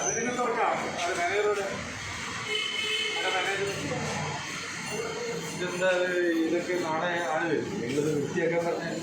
അതിനെ തുറക്കാം. അത് ഇതൊക്കെ നാളെ ആൾ വരും. നിങ്ങളിത് വൃത്തിയാക്കാൻ പറഞ്ഞാൽ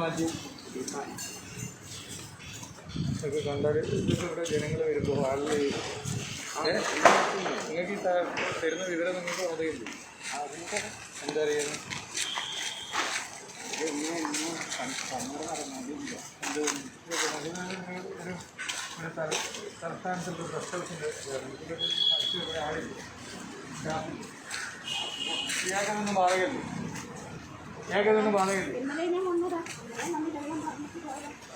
മാറ്റി? ഇതൊക്കെ കണ്ടാൽ ഇതൊക്കെ ഇവിടെ ജനങ്ങൾ വരുമ്പോൾ ആളുകൾ നിങ്ങൾക്ക് ഈ തരുന്ന വിവരം നിങ്ങൾക്ക് അറിയില്ലേ? എന്താ അറിയുന്നത് ഒരു ഒരു തല- തലസ്ഥാനത്തുള്ള പ്രശ്നത്തിന്റെ ഇവിടെ ആളില്ല. ഇയാൾക്കതൊന്നും ബാധകല്ലേ ഇയാൾക്കതൊന്നും ബാധകല്ലേ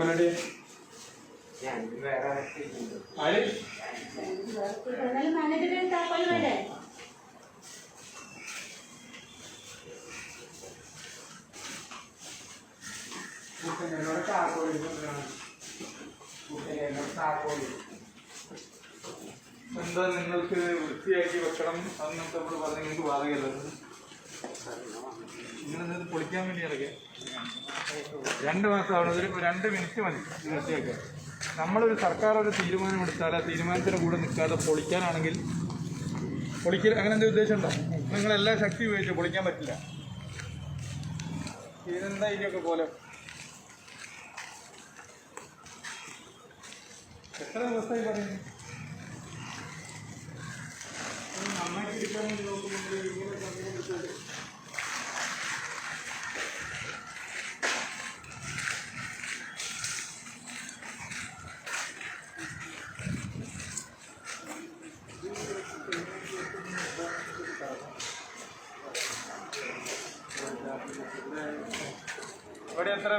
അതിന്റെ ആക്കുലടി ആര് എന്നാലും മാനേജറെ താക്കോൽ വേണ്ടേ എന്താ നിങ്ങൾക്ക് വൃത്തിയാക്കി വെക്കണം? അത് നമ്മൾ പറഞ്ഞു നിങ്ങൾക്ക് ബാധകമല്ലത് നിങ്ങളിത് പൊളിക്കാൻ വേണ്ടി ഇറങ്ങിയ രണ്ട് മാസം ആവണത് ഒരു രണ്ട് മിനിറ്റ് മതി നിർത്തിയൊക്കെ നമ്മളൊരു സർക്കാർ ഒരു തീരുമാനം എടുത്താൽ ആ തീരുമാനത്തിന്റെ കൂടെ നിൽക്കാതെ പൊളിക്കാനാണെങ്കിൽ പൊളിക്കൽ അങ്ങനെ എന്തെങ്കിലും ഉദ്ദേശം ഉണ്ടോ നിങ്ങളെല്ലാ ശക്തി ഉപയോഗിച്ച് പൊളിക്കാൻ പറ്റില്ല. ഇതെന്താ ഇതിനൊക്കെ പോലെ? എത്ര ദിവസമായി പറയുന്നു? നന്നായിട്ട് ഇരിക്കാൻ നോക്കുമ്പോൾ ഇങ്ങനെ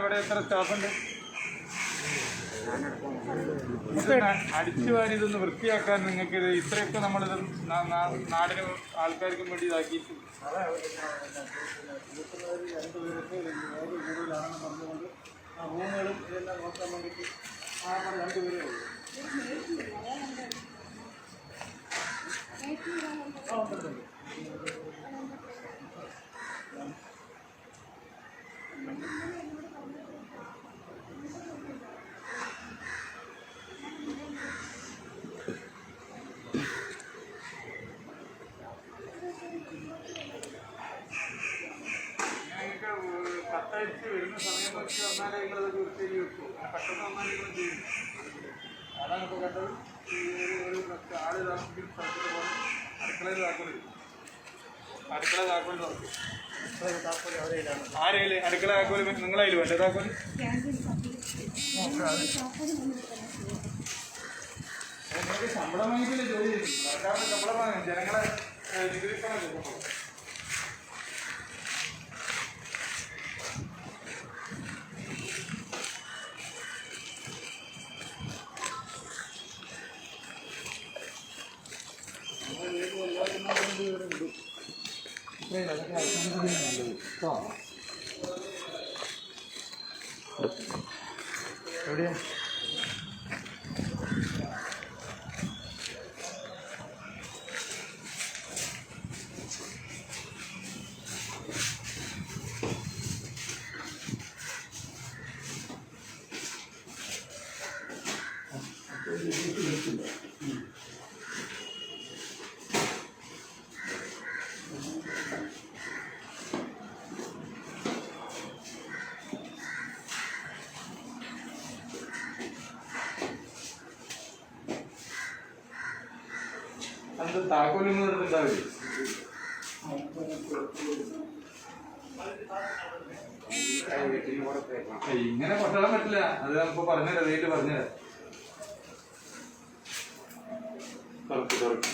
ഇവിടെ എത്ര സ്റ്റാഫുണ്ട് അടിച്ചു വാരി ഇതൊന്ന് വൃത്തിയാക്കാൻ നിങ്ങൾക്ക് ഇത് ഇത്രയൊക്കെ നമ്മളിത് നാടിനും ആൾക്കാർക്കും വേണ്ടി ഇതാക്കിയിട്ട് ആ ഇതെല്ലാം നോക്കാൻ വേണ്ടിയിട്ട് ആ രണ്ടുപേരേ ഉള്ളൂ അടുക്കള ശമ്പളം വാങ്ങിക്കില്ല ജോലി ചെയ്യും സർക്കാരിന് ശമ്പളം വാങ്ങും ജനങ്ങളെ ഏഹ്, നികുതിപ്പണം എവിടെയാ അത് താക്കോലൊന്നും എടുത്തിട്ടുണ്ടാവില്ലേ ഇങ്ങനെ കൊട്ടാൻ പറ്റില്ല. അത് നമുക്ക് പറഞ്ഞുതരാം വീട്ടിൽ പറഞ്ഞുതരാം. തുറക്ക് തുറക്ക്.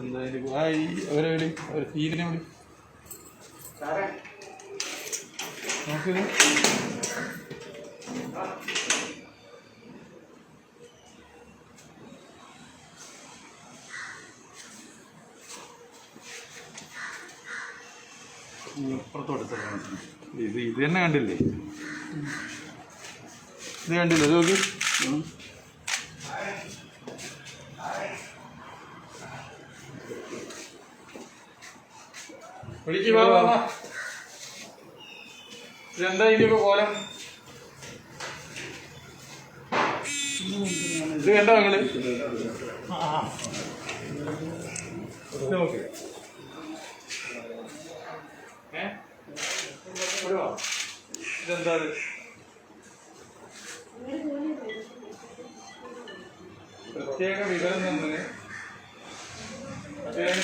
എന്തായാലും ആ ഈ അവരെ വിളി അവരെ തീരിനെ വിളി. പുറത്തോട്ട് ഇത് ഇത് തന്നെ കണ്ടില്ലേ? ഇത് കണ്ടില്ലേ? നോക്കി. വിളിക്ക് വാ വാ. ഇതെന്താ ഇതിന്റെ കോലം? ഇത് കണ്ടോ നിങ്ങൾ. ഇതെന്താ പ്രത്യേക വിവരം തന്നെ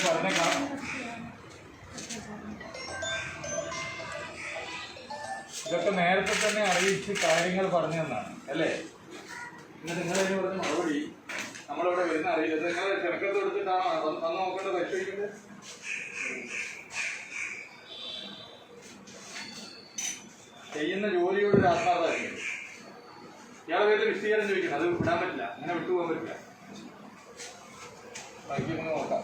പറഞ്ഞേക്കാം. ഇതൊക്കെ നേരത്തെ തന്നെ അറിയിച്ച് കാര്യങ്ങൾ പറഞ്ഞു തന്നാണ് അല്ലേ? പിന്നെ നിങ്ങൾ അതിന് പറഞ്ഞ മറുപടി. നമ്മളിവിടെ വരുന്ന അറിയില്ല. നിങ്ങൾ തിരക്കത്ത് എടുത്തിട്ടാണോ വന്ന് നോക്കേണ്ട പരിശോധിക്കേണ്ടത് ചെയ്യുന്ന ജോലിയോട് ഒരു ആത്മാർത്ഥമായിരിക്കും ഇയാളെ വീട്ടിൽ വിശദീകരണം ചോദിക്കണം. അത് വിടാൻ പറ്റില്ല. അങ്ങനെ വിട്ടുപോകാൻ പറ്റില്ല. ബാക്കി നോക്കാം.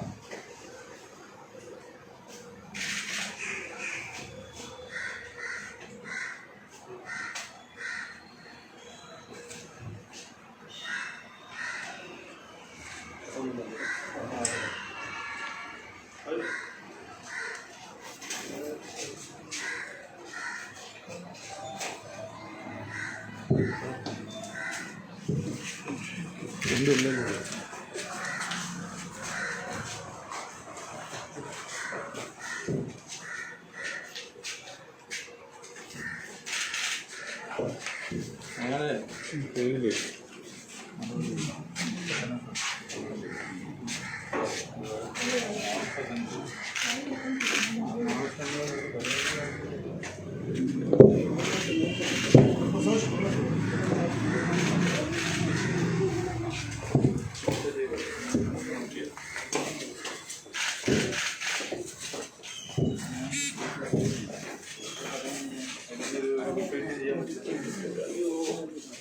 അങ്ങനെ ചെയ്തില്ലേ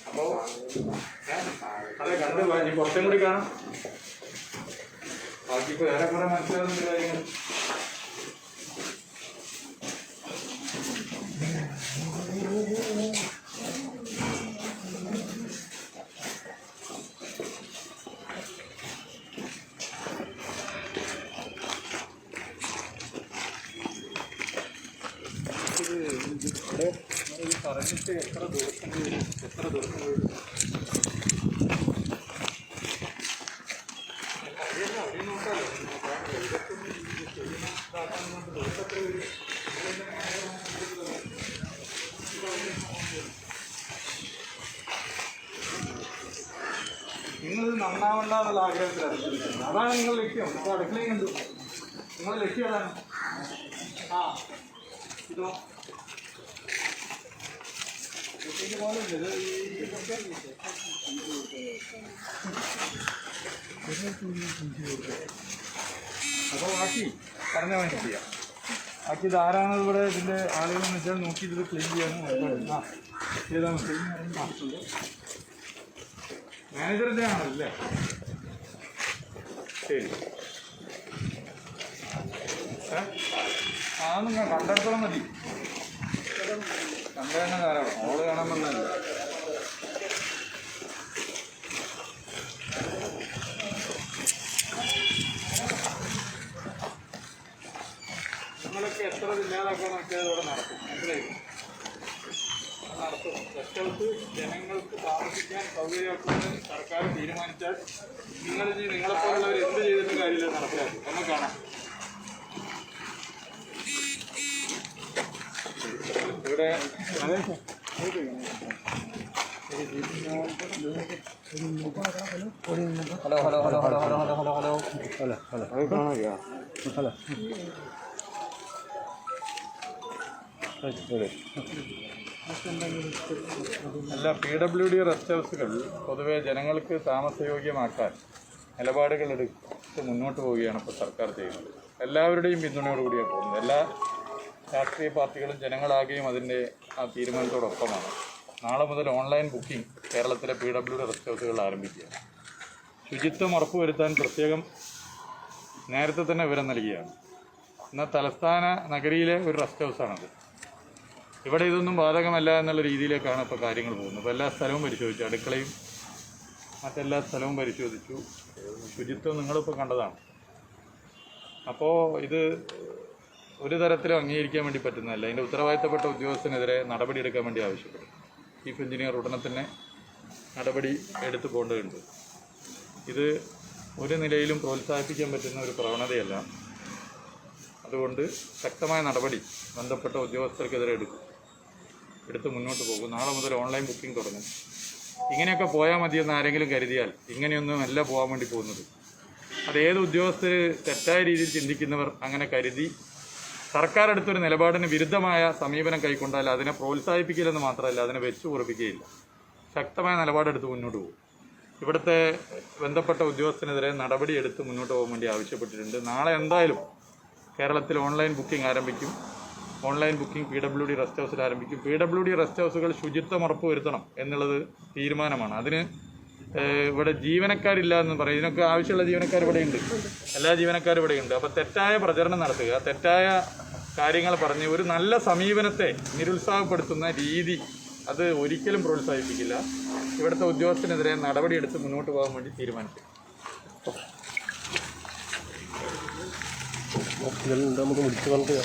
അപ്പോ അതെ കണ്ട് വാ, ഇനി കുറച്ചും കൂടി കാണാം ബാക്കി ഇപ്പൊ വേറെ കുറെ മനസ്സിലാകുന്ന കാര്യങ്ങൾ പറഞ്ഞിട്ട് എത്ര ദിവസം എത്ര ദിവസം നിങ്ങളിത് നന്നാവണ്ട എന്നുള്ള ആഗ്രഹത്തിലാണ്. അതാണ് നിങ്ങൾ ലക്ഷ്യം. ഇപ്പോൾ അടുക്കളയും കണ്ടു നിങ്ങളുടെ ലക്ഷ്യം അതാണ് ആ ഇതോ കുട്ടിക്ക് പോലെ ഇത് ഈ ഇതൊക്കെ അപ്പോൾ ബാക്കി പറഞ്ഞ വേണ്ടി ചെയ്യാം ബാക്കി ആരാണ് ഇവിടെ ഇതിന്റെ ആളുകളെന്ന് വെച്ചാൽ നോക്കി ഇത് ക്ലീൻ ചെയ്യാനും. ആ ഏതാണ് മാനേജറിന്റെ ആണല്ലേ ശരി ആ നിങ്ങൾ കണ്ടെടുത്തോളം മതി കണ്ടതന്നെ ധാരാളം ഓൾ കാണാൻ വന്നല്ല നമ്മളൊക്കെ എത്ര ഇല്ലാതാക്കാനൊക്കെ ഇവിടെ നടക്കും. മനസ്സിലായി? നടത്തും. സ്പെഷ്യൽസ് ജനങ്ങൾക്ക് താമസിക്കാൻ സൗകര്യമാക്കുന്നത് സർക്കാർ തീരുമാനിച്ചാൽ നിങ്ങൾ നിങ്ങളെപ്പോലുള്ളവർ എന്ത് ചെയ്തിട്ടും കാര്യമില്ല നടപ്പിലാക്കും. നമുക്ക് ഇവിടെ hello hello hello hello hello hello hello hello അല്ല പി ഡബ്ല്യു ഡി റെസ്റ്റ് ഹൗസുകൾ പൊതുവെ ജനങ്ങൾക്ക് താമസയോഗ്യമാക്കാൻ നിലപാടുകൾ എടുത്ത് മുന്നോട്ട് പോവുകയാണ് ഇപ്പോൾ സർക്കാർ ചെയ്യുന്നത്. എല്ലാവരുടെയും പിന്തുണയോടുകൂടിയാണ് പോകുന്നത്. എല്ലാ രാഷ്ട്രീയ പാർട്ടികളും ജനങ്ങളാകെയും അതിന്റെ ആ തീരുമാനത്തോടൊപ്പമാണ്. നാളെ മുതൽ ഓൺലൈൻ ബുക്കിംഗ് കേരളത്തിലെ പി ഡബ്ല്യു ഡി റെസ്റ്റ് ഹൗസുകൾ ആരംഭിക്കുക ശുചിത്വം ഉറപ്പുവരുത്താൻ പ്രത്യേകം നേരത്തെ തന്നെ വിവരം നൽകിയാണ്. എന്നാൽ തലസ്ഥാന നഗരിയിലെ ഒരു റെസ്റ്റ് ഹൗസാണത്. ഇവിടെ ഇതൊന്നും ബാധകമല്ല എന്നുള്ള രീതിയിലേക്കാണ് ഇപ്പോൾ കാര്യങ്ങൾ പോകുന്നത്. അപ്പോൾ എല്ലാ സ്ഥലവും പരിശോധിച്ചു അടുക്കളയും മറ്റെല്ലാ സ്ഥലവും പരിശോധിച്ചു. ശുചിത്വം നിങ്ങളിപ്പോൾ കണ്ടതാണ്. അപ്പോൾ ഇത് ഒരു തരത്തിലും അംഗീകരിക്കാൻ വേണ്ടി പറ്റുന്നതല്ല. അതിന്റെ ഉത്തരവാദിത്തപ്പെട്ട ഉദ്യോഗസ്ഥനെതിരെ നടപടിയെടുക്കാൻ വേണ്ടി ആവശ്യപ്പെടും. ചീഫ് എഞ്ചിനീയർ ഉടനെ തന്നെ നടപടി എടുത്തു പോകേണ്ടതുണ്ട്. ഇത് ഒരു നിലയിലും പ്രോത്സാഹിപ്പിക്കാൻ പറ്റുന്ന ഒരു പ്രവണതയല്ല. അതുകൊണ്ട് ശക്തമായ നടപടി ബന്ധപ്പെട്ട ഉദ്യോഗസ്ഥർക്കെതിരെ എടുക്കും. എടുത്ത് മുന്നോട്ട് പോകും. നാളെ മുതൽ ഓൺലൈൻ ബുക്കിംഗ് തുടങ്ങും. ഇങ്ങനെയൊക്കെ പോയാൽ മതിയെന്ന് ആരെങ്കിലും കരുതിയാൽ ഇങ്ങനെയൊന്നും അല്ല പോകാൻ വേണ്ടി പോകുന്നത്. അത് ഏത് ഉദ്യോഗസ്ഥർ തെറ്റായ രീതിയിൽ ചിന്തിക്കുന്നവർ അങ്ങനെ കരുതി സർക്കാർ എടുത്തൊരു നിലപാടിന് വിരുദ്ധമായ സമീപനം കൈക്കൊണ്ടാൽ അതിനെ പ്രോത്സാഹിപ്പിക്കില്ലെന്ന് മാത്രമല്ല അതിനെ വെച്ചു ഉറപ്പിക്കുകയില്ല. ശക്തമായ നിലപാടെടുത്ത് മുന്നോട്ട് പോകും. ഇവിടുത്തെ ബന്ധപ്പെട്ട ഉദ്യോഗസ്ഥനെതിരെ നടപടിയെടുത്ത് മുന്നോട്ട് പോകാൻ വേണ്ടി ആവശ്യപ്പെട്ടിട്ടുണ്ട്. നാളെ എന്തായാലും കേരളത്തിൽ ഓൺലൈൻ ബുക്കിംഗ് ആരംഭിക്കും. Online booking P W D rest ഹൗസിൽ ആരംഭിക്കും. പി ഡബ്ല്യു ഡി റെസ്റ്റ് ഹൗസുകൾ ശുചിത്വം ഉറപ്പുവരുത്തണം എന്നുള്ളത് തീരുമാനമാണ്. അതിന് ഇവിടെ ജീവനക്കാരില്ല എന്ന് പറയും. ഇതിനൊക്കെ ആവശ്യമുള്ള ജീവനക്കാർ ഇവിടെയുണ്ട്. എല്ലാ ജീവനക്കാരും ഇവിടെയുണ്ട്. അപ്പോൾ തെറ്റായ പ്രചരണം നടത്തുക തെറ്റായ കാര്യങ്ങൾ പറഞ്ഞ് ഒരു നല്ല സമീപനത്തെ നിരുത്സാഹപ്പെടുത്തുന്ന രീതി അത് ഒരിക്കലും പ്രോത്സാഹിപ്പിക്കില്ല. ഇവിടുത്തെ ഉദ്യോഗസ്ഥനെതിരെ നടപടിയെടുത്ത് മുന്നോട്ട് പോകാൻ വേണ്ടി തീരുമാനിച്ചു നമുക്ക് വിളിച്ചു പറഞ്ഞിട്ട്